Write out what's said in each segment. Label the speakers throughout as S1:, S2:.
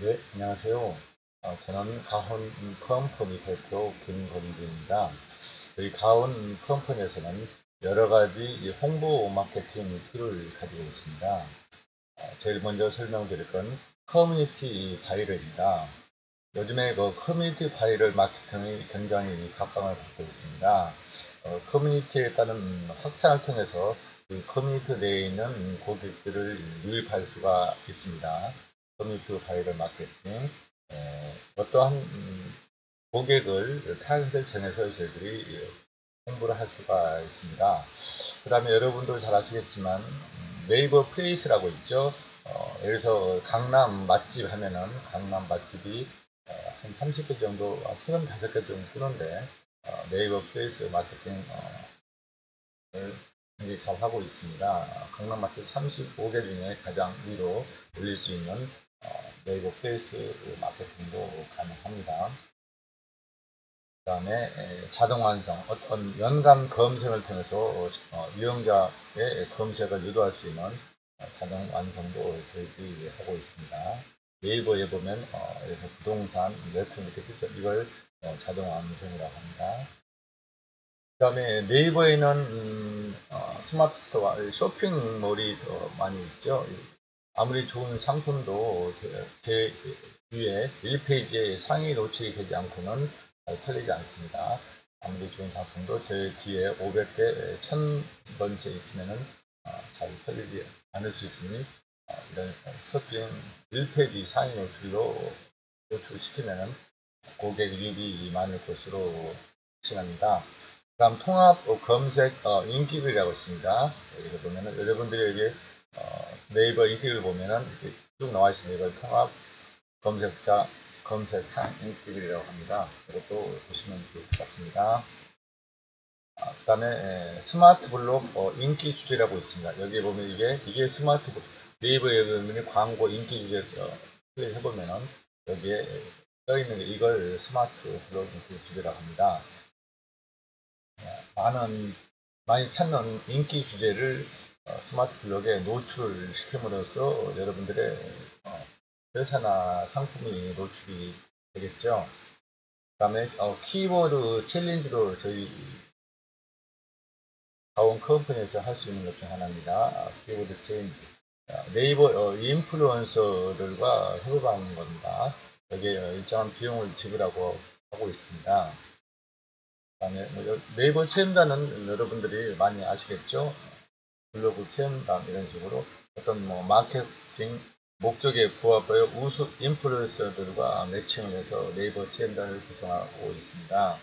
S1: 네, 안녕하세요. 어, 저는 가훈 컴퍼니 대표 김건주입니다. 저희 가훈 컴퍼니에서는 여러 가지 이 홍보 마케팅 툴을 가지고 있습니다. 어, 제일 먼저 설명드릴 건 커뮤니티 바이럴입니다. 요즘에 그 커뮤니티 바이럴 마케팅이 굉장히 각광을 받고 있습니다. 어, 커뮤니티에 따른 확산을 통해서 그 커뮤니티 내에 있는 고객들을 유입할 수가 있습니다. 커뮤니티 바이럴 마케팅 에, 어떠한 음, 고객을 타겟을 정해서 저희들이 홍보를 할 수가 있습니다. 그 다음에 여러분도 잘 아시겠지만 음, 네이버 페이스라고 있죠. 어, 예를 들어서 강남 맛집 하면은 강남 맛집이 어, 한 30개 정도, 35개 정도 뜨는데 어, 네이버 페이스 마케팅 어, 을 굉장히 잘 하고 있습니다. 어, 강남 맛집 35개 중에 가장 위로 올릴 수 있는 어, 네이버 페이스 마케팅도 가능합니다. 그 다음에 자동 완성, 어떤 연관 검색을 통해서 어, 이용자의 검색을 유도할 수 있는 어, 자동 완성도 저희들이 하고 있습니다. 네이버에 보면 어, 여기서 부동산, 네트워크 쓰죠. 이걸 어, 자동 완성이라고 합니다. 그 다음에 네이버에는 음, 어, 스마트 스토어, 쇼핑몰이 더 많이 있죠. 아무리 좋은 상품도 제 위에 1페이지에 상위 노출이 되지 않고는 팔리지 않습니다. 아무리 좋은 상품도 제 뒤에 500개, 1000번째 있으면은 어, 잘 팔리지 않을 수 있으니 어, 이런 쇼핑 1페이지 상위 노출로 노출시키면은 고객 유입이 많을 것으로 확신합니다. 다음 통합 검색 어, 인기글이라고 있습니다. 여기 보면은 여러분들이 여기 어, 네이버 인기글 보면은 이렇게 쭉 나와 있습니다. 이걸 통합 검색자 검색창 인기글이라고 합니다. 이것도 보시면 좋을 것 같습니다. 아, 그 다음에 스마트 블록 어, 인기 주제라고 있습니다. 여기 보면 이게 이게 스마트 네이버에 보면 광고 인기 주제 어, 해보면은 여기에 떠 있는 게 이걸 스마트 블록 인기 주제라고 합니다. 많은 많이 찾는 인기 주제를 어, 스마트 블록에 노출을 시킴으로써 여러분들의 어, 회사나 상품이 노출이 되겠죠. 그 다음에 어, 키워드 챌린지도 저희 가온 컴퍼니에서 할 수 있는 것 중 하나입니다. 아, 키워드 챌린지. 네이버 어, 인플루언서들과 협업하는 겁니다. 여기에 일정한 비용을 지불하고 하고 있습니다. 다음에 뭐 네이버 체험단은 여러분들이 많이 아시겠죠? 블로그 체험단 이런 식으로 어떤 뭐 마케팅 목적에 부합하여 우수 인플루언서들과 매칭을 해서 네이버 체험단을 구성하고 있습니다.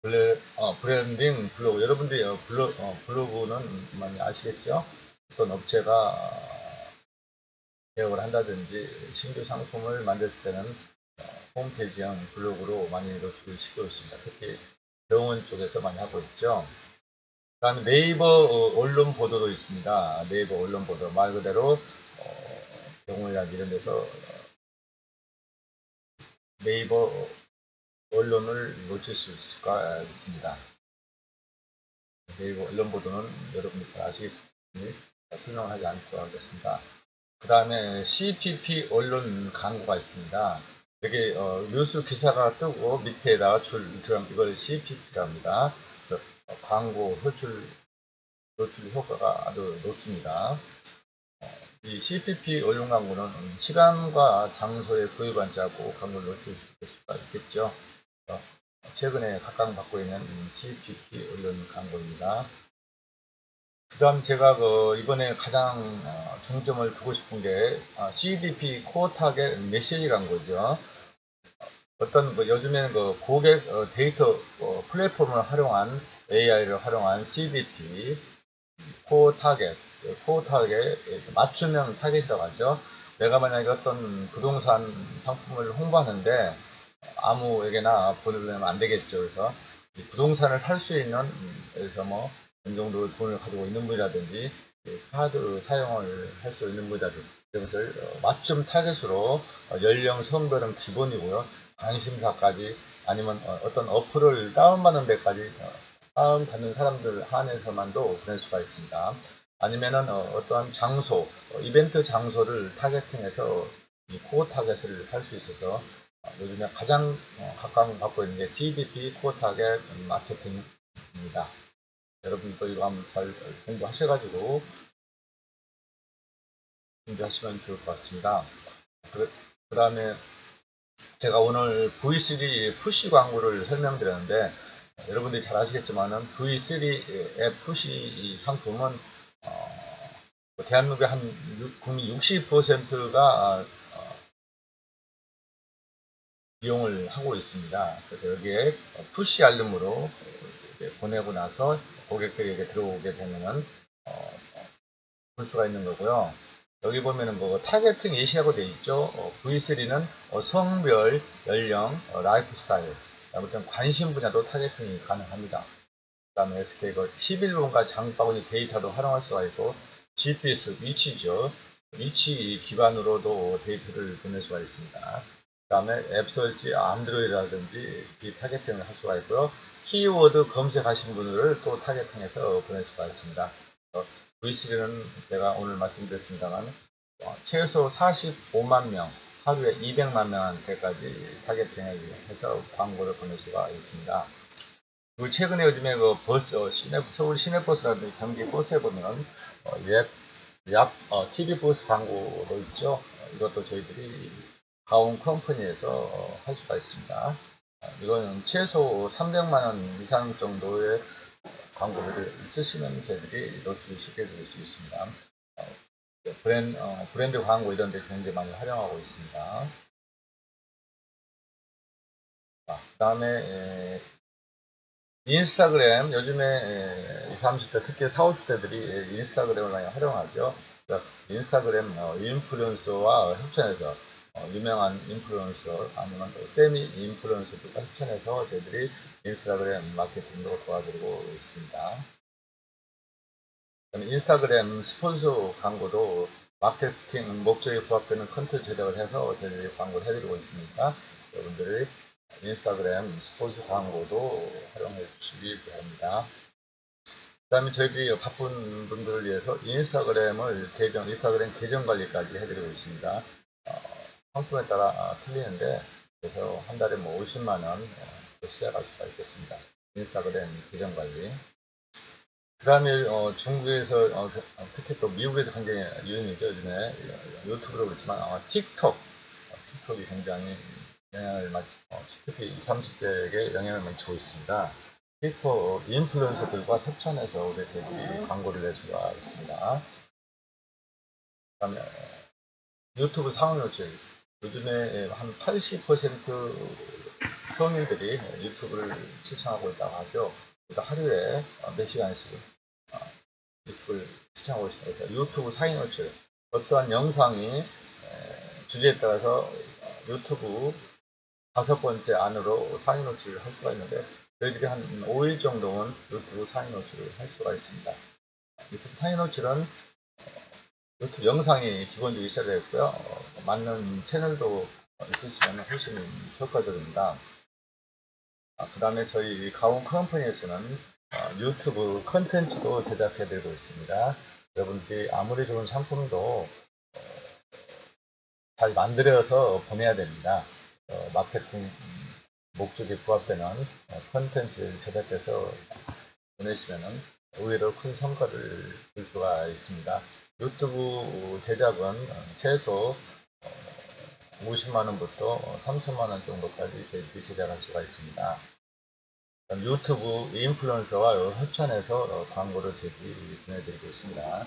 S1: 블레, 어, 브랜딩 블로그 여러분들이 어, 블로, 어, 블로그는 많이 아시겠죠? 어떤 업체가 어, 개혁을 한다든지 신규 상품을 만들었을 때는 홈페이지형 블로그로 많이 노출을 시키고 있습니다. 특히 병원 쪽에서 많이 하고 있죠. 그 다음에 네이버 어, 언론 보도도 있습니다. 네이버 언론 보도 말 그대로 어, 병원이나 이런 데서 어, 네이버 언론을 놓칠 수가 있습니다. 네이버 언론 보도는 여러분들 잘 아시겠지만 설명하지 않도록 하겠습니다. 그 다음에 CPP 언론 광고가 있습니다. 여기 어, 뉴스 기사가 뜨고 밑에다가 줄 이걸 CPP라고 합니다. 어, 광고 호출 노출 효과가 아주 높습니다. 어, 이 CPP 언론 광고는 시간과 장소에 구입한 자고 광고를 노출 수가 있겠죠. 어, 최근에 각광받고 있는 CPP 언론 광고입니다. 그 다음 제가 그 이번에 가장 어, 중점을 두고 싶은 게 어, CDP 코어 타겟 메시지 광고죠. 어떤 뭐 요즘에는 그 고객 어, 데이터 플랫폼을 활용한 AI를 활용한 CDP 코어 타겟, 코어 타겟 맞춤형 타겟이라고 하죠. 내가 만약에 어떤 부동산 상품을 홍보하는데 아무에게나 보내면 안 되겠죠. 그래서 부동산을 살 수 있는 그래서 뭐 어느 정도 돈을 가지고 있는 분이라든지 카드 사용을 할 수 있는 분이라든지 이것을 어, 맞춤 타겟으로 어, 연령 성별은 기본이고요. 관심사까지 아니면 어, 어떤 어플을 다운받는 데까지 다운받는 사람들 한해서만도 보낼 수가 있습니다. 아니면은 어떠한 장소, 이벤트 장소를 타겟팅해서 이 코어 타겟을 할 수 있어서 어, 요즘에 가장 어, 각광 받고 있는 게 CDP 코어 타겟 마케팅입니다. 여러분도 이거 한번 잘 공부하셔가지고 준비하시면 좋을 것 같습니다. 그, 그 다음에 제가 오늘 V3 푸시 광고를 설명드렸는데 여러분들이 잘 아시겠지만은 V3의 푸시 이 상품은 어, 대한민국의 한 육- 국민 60%가 이용을 하고 있습니다. 그래서 여기에 푸시 알림으로 보내고 나서 고객들에게 들어오게 되면은 어, 볼 수가 있는 거고요. 여기 보면은 뭐 타겟팅 예시라고 되어 있죠. 어, V3는 어, 성별, 연령, 어, 라이프 스타일, 아무튼 관심 분야도 타겟팅이 가능합니다. 그 다음에 SK 그 11번가 장바구니 데이터도 활용할 수가 있고 GPS 위치죠. 위치 기반으로도 데이터를 보낼 수가 있습니다. 그 다음에 앱 설치, 안드로이드라든지 이 타겟팅을 할 수가 있고요. 키워드 검색하신 분들을 또 타겟팅해서 보낼 수가 있습니다. 어, V3는 제가 오늘 말씀드렸습니다만 어, 최소 45만 명, 하루에 200만 명한테까지 타겟팅을 해서 광고를 보낼 수가 있습니다. 그리고 최근에 요즘에 그 버스, 어, 시내, 서울 시내버스라든지 경기 버스에 보면 어, 앱, 약 어, TV 버스 광고도 있죠. 어, 이것도 저희들이 가온 컴퍼니에서 어, 할 수가 있습니다. 어, 이거는 최소 300만 원 이상 정도의 광고를 쓰시면 저희들이 노출 시켜 드릴 수 있습니다. 어, 브랜, 어, 브랜드 광고 이런 데 굉장히 많이 활용하고 있습니다. 그 다음에 인스타그램 요즘에 20, 30대 특히 40, 50대들이 인스타그램을 많이 활용하죠. 그러니까 인스타그램 어, 인플루언서와 협찬해서 어, 유명한 인플루언서 아니면 또 세미 인플루언서들과 협찬해서 저희들이 인스타그램 마케팅도 도와드리고 있습니다. 인스타그램 스폰서 광고도 마케팅 목적에 부합되는 컨텐츠 제작을 해서 저희들이 광고를 해드리고 있으니까 여러분들이 인스타그램 스폰서 광고도 활용해 주시기 바랍니다. 그 다음에 저희들이 바쁜 분들을 위해서 인스타그램을 계정, 인스타그램 계정 관리까지 해드리고 있습니다. 어, 상품에 따라 아, 틀리는데 그래서 한 달에 뭐 50만 원 어, 시작할 수가 있겠습니다. 인스타그램 계정 관리. 그 다음에 어, 중국에서 어, 그- 어, 특히 또 미국에서 굉장히 유행이죠 요즘에 유튜브로 그렇지만 어, 틱톡 어, 틱톡이 굉장히 영향을 많 어, 특히 20, 30대에게 영향을 미치고 있습니다. 틱톡 인플루언서들과 협찬해서 우리 대들이 광고를 낼 수가 있습니다. 그 다음에 유튜브 상황 요청 요즘에 한 80% 성인들이 유튜브를 시청하고 있다고 하죠. 그러니까 하루에 몇 시간씩 어, 유튜브를 시청하고 있습니다. 그래서 유튜브 상위 노출 어떠한 영상이 주제에 따라서 어, 유튜브 다섯 번째 안으로 상위 노출을 할 수가 있는데 저희들이 한 5일 정도는 유튜브 상위 노출을 할 수가 있습니다. 유튜브 상위 노출은 유튜브 영상이 기본적으로 있어야 되겠고요. 어, 맞는 채널도 있으시면 훨씬 효과적입니다. 아, 그 다음에 저희 가온 컴퍼니에서는 어, 유튜브 컨텐츠도 제작해드리고 있습니다. 여러분들이 아무리 좋은 상품도 어, 잘 만들어서 보내야 됩니다. 어, 마케팅 목적에 부합되는 어, 컨텐츠를 제작해서 보내시면 의외로 큰 성과를 볼 수가 있습니다. 유튜브 제작은 최소 50만원부터 3천만원 정도까지 저희들이 제작할 수가 있습니다. 유튜브 인플루언서와 협찬해서 광고를 저희들이 보내드리고 있습니다.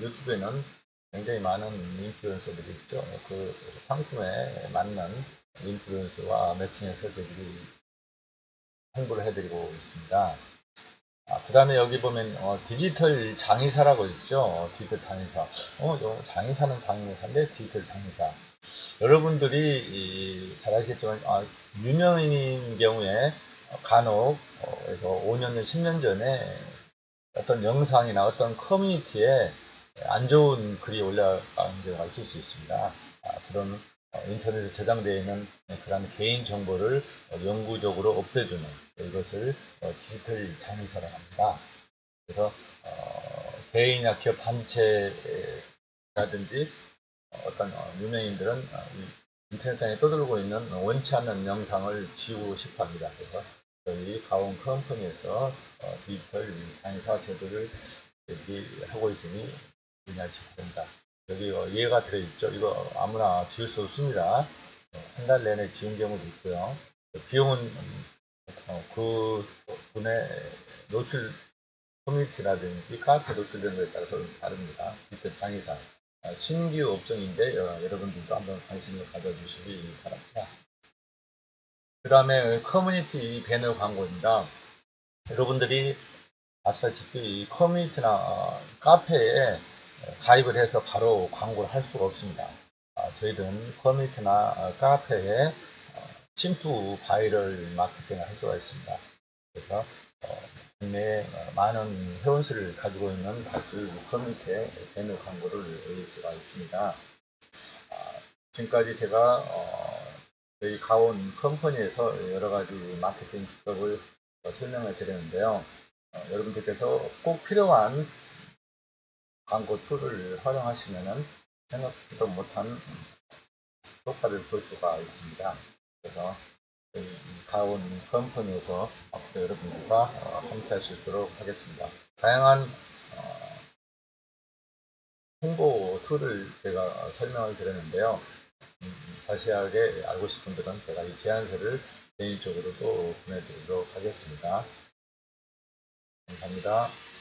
S1: 유튜브에는 굉장히 많은 인플루언서들이 있죠. 그 상품에 맞는 인플루언서와 매칭해서 저희들이 홍보를 해드리고 있습니다. 아, 그 다음에 여기 보면 어, 디지털 장의사라고 있죠. 어, 디지털 장의사. 어, 장의사는 장의사인데 디지털 장의사. 여러분들이 잘 알겠지만 아, 유명인인 경우에 간혹 어, 그래서 5년, 10년 전에 어떤 영상이나 어떤 커뮤니티에 안 좋은 글이 올라가는 경우가 있을 수 있습니다. 아, 그런 어, 인터넷에 저장되어 있는 그런 개인 정보를 어, 영구적으로 없애주는 이것을 어, 디지털 장의사라고 합니다. 그래서 개인이나 기업 단체라든지 어떤 어, 유명인들은 어, 이 인터넷상에 떠돌고 있는 원치 않는 영상을 지우고 싶어 합니다. 그래서 저희 가온 컴퍼니에서 어, 디지털 장의사 제도를 하고 있으니 유의하시기 바랍니다. 여기 어, 예가 들어있죠. 이거 아무나 지울 수 없습니다. 한 달 내내 지운 경우도 있고요. 비용은 음, 어, 그 분의 노출 커뮤니티라든지 카페 노출된 거에 따라서 다릅니다. 디지털 장의사 아, 신규 업종인데 어, 여러분들도 한번 관심을 가져주시기 바랍니다. 그 다음에 커뮤니티 배너 광고입니다. 여러분들이 아시다시피 이 커뮤니티나 어, 카페에 가입을 해서 바로 광고를 할 수가 없습니다. 아, 저희들은 커뮤니티나 어, 카페에 어, 침투 바이럴 마케팅을 할 수가 있습니다. 그래서 어, 국내에 어, 많은 회원수를 가지고 있는 것을 커뮤니티에 배너 광고를 올릴 수가 있습니다. 아, 지금까지 제가 어, 저희 가온 컴퍼니에서 여러 가지 마케팅 기법을 어, 설명을 드렸는데요. 어, 여러분들께서 꼭 필요한 광고 툴을 활용하시면 생각지도 못한 효과를 볼 수가 있습니다. 그래서 가온 컴퍼니에서 앞으로 여러분들과 어, 함께 할 수 있도록 하겠습니다. 다양한 어, 홍보 툴을 제가 설명을 드렸는데요. 음, 자세하게 알고 싶은 분들은 제가 이 제안서를 개인적으로도 보내드리도록 하겠습니다. 감사합니다.